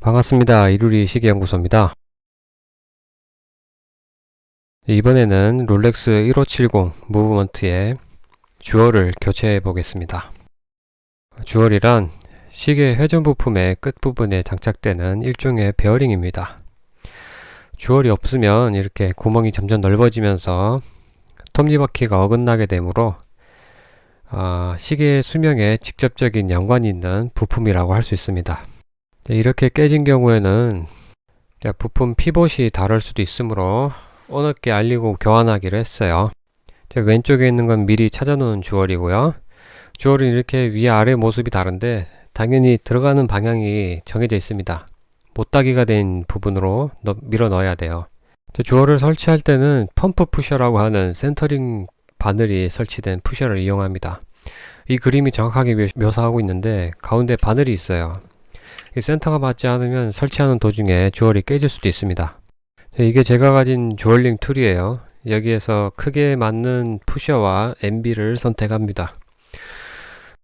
반갑습니다. 이루리 시계연구소입니다. 이번에는 롤렉스 1570 무브먼트의 주얼을 교체해 보겠습니다. 주얼이란 시계 회전 부품의 끝부분에 장착되는 일종의 베어링입니다. 주얼이 없으면 이렇게 구멍이 점점 넓어지면서 톱니바퀴가 어긋나게 되므로 아, 시계의 수명에 직접적인 연관이 있는 부품이라고 할 수 있습니다. 네, 이렇게 깨진 경우에는 부품 피봇이 다를 수도 있으므로 어느께 알리고 교환하기로 했어요. 왼쪽에 있는 건 미리 찾아놓은 주얼이고요. 주얼은 이렇게 위 아래 모습이 다른데 당연히 들어가는 방향이 정해져 있습니다. 못따기가 된 부분으로 넣, 밀어 넣어야 돼요. 주얼을 설치할 때는 펌프 푸셔라고 하는 센터링 바늘이 설치된 푸셔를 이용합니다. 이 그림이 정확하게 묘사하고 있는데 가운데 바늘이 있어요. 센터가 맞지 않으면 설치하는 도중에 주얼이 깨질 수도 있습니다. 이게 제가 가진 주얼링 툴이에요. 여기에서 크게 맞는 푸셔와 MB를 선택합니다.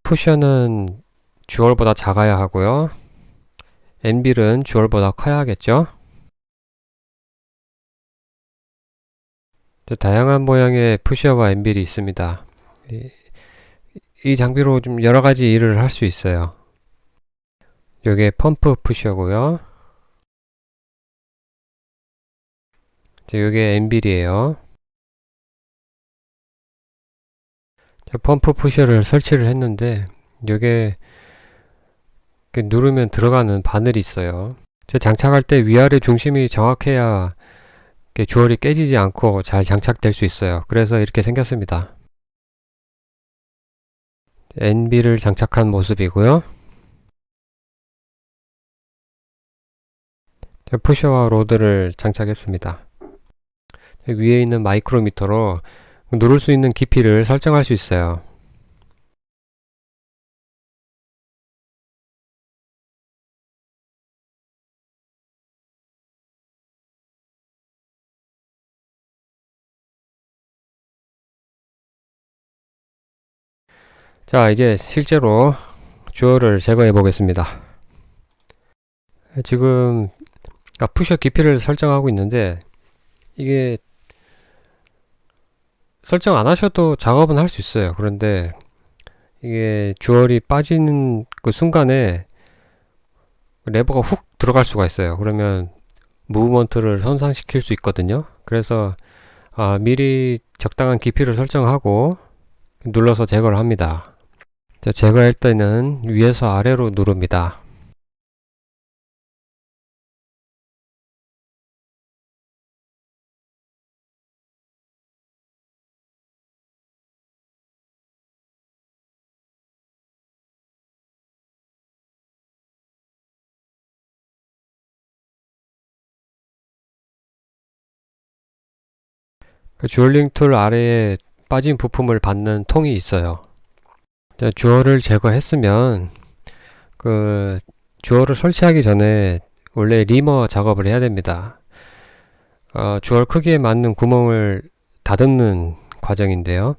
푸셔는 주얼보다 작아야 하고요. MB는 주얼보다 커야겠죠. 다양한 모양의 푸셔와 MB이 있습니다. 이, 이 장비로 좀 여러 가지 일을 할 수 있어요. 요게 펌프 푸셔고요. 요게 엔빌이에요. 펌프 푸셔를 설치를 했는데 요게 누르면 들어가는 바늘이 있어요. 장착할 때 위아래 중심이 정확해야 주얼이 깨지지 않고 잘 장착될 수 있어요. 그래서 이렇게 생겼습니다. NB를 장착한 모습이고요. 푸셔와 로드를 장착했습니다. 위에 있는 마이크로미터로 누를 수 있는 깊이를 설정할 수 있어요. 자 이제 실제로 주어를 제거해 보겠습니다. 지금 아, 푸셔 깊이를 설정하고 있는데 이게 설정 안 하셔도 작업은 할 수 있어요. 그런데 이게 주얼이 빠지는 그 순간에 레버가 훅 들어갈 수가 있어요. 그러면 무브먼트를 손상시킬 수 있거든요. 그래서 아, 미리 적당한 깊이를 설정하고 눌러서 제거를 합니다. 제거할 때는 위에서 아래로 누릅니다. 주얼링 툴 아래에 빠진 부품을 받는 통이 있어요. 주얼을 제거했으면 그 주얼을 설치하기 전에 원래 리머 작업을 해야 됩니다. 어, 주얼 크기에 맞는 구멍을 다듬는 과정인데요.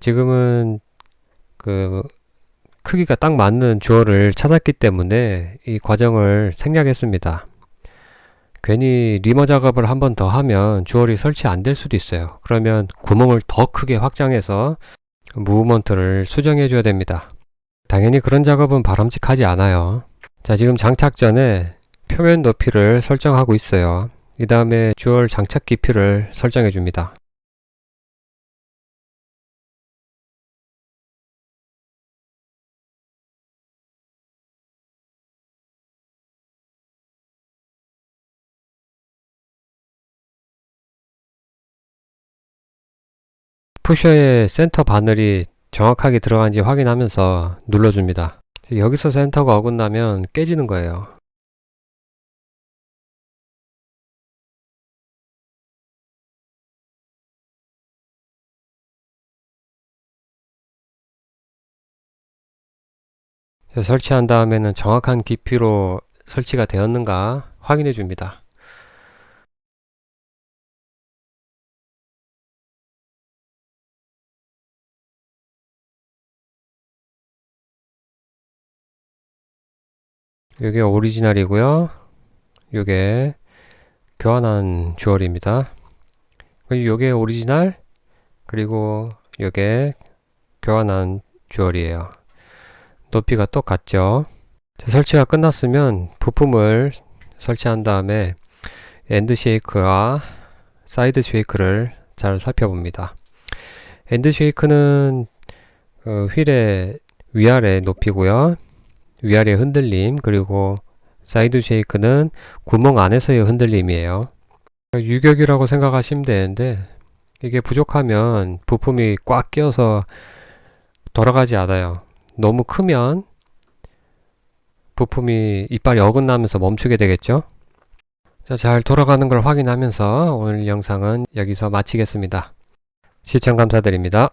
지금은 그 크기가 딱 맞는 주얼을 찾았기 때문에 이 과정을 생략했습니다. 괜히 리머 작업을 한 번 더 하면 주얼이 설치 안 될 수도 있어요. 그러면 구멍을 더 크게 확장해서 무브먼트를 수정해 줘야 됩니다. 당연히 그런 작업은 바람직하지 않아요. 자 지금 장착 전에 표면 높이를 설정하고 있어요. 이 다음에 주얼 장착 깊이를 설정해 줍니다. 푸셔의 센터 바늘이 정확하게 들어간지 확인하면서 눌러줍니다. 여기서 센터가 어긋나면 깨지는 거예요. 설치한 다음에는 정확한 깊이로 설치가 되었는가 확인해 줍니다. 이게 오리지널이고요. 이게 교환한 주얼입니다. 이게 오리지널 그리고 이게 교환한 주얼이에요. 높이가 똑같죠. 자, 설치가 끝났으면 부품을 설치한 다음에 엔드 쉐이크와 사이드 쉐이크를 잘 살펴봅니다. 엔드 쉐이크는 그 휠의 위아래 높이고요. 위아래 흔들림 그리고 사이드 쉐이크는 구멍 안에서의 흔들림이에요. 유격이라고 생각하시면 되는데 이게 부족하면 부품이 꽉 끼어서 돌아가지 않아요. 너무 크면 부품이 이빨이 어긋나면서 멈추게 되겠죠. 자, 잘 돌아가는 걸 확인하면서 오늘 영상은 여기서 마치겠습니다. 시청 감사드립니다.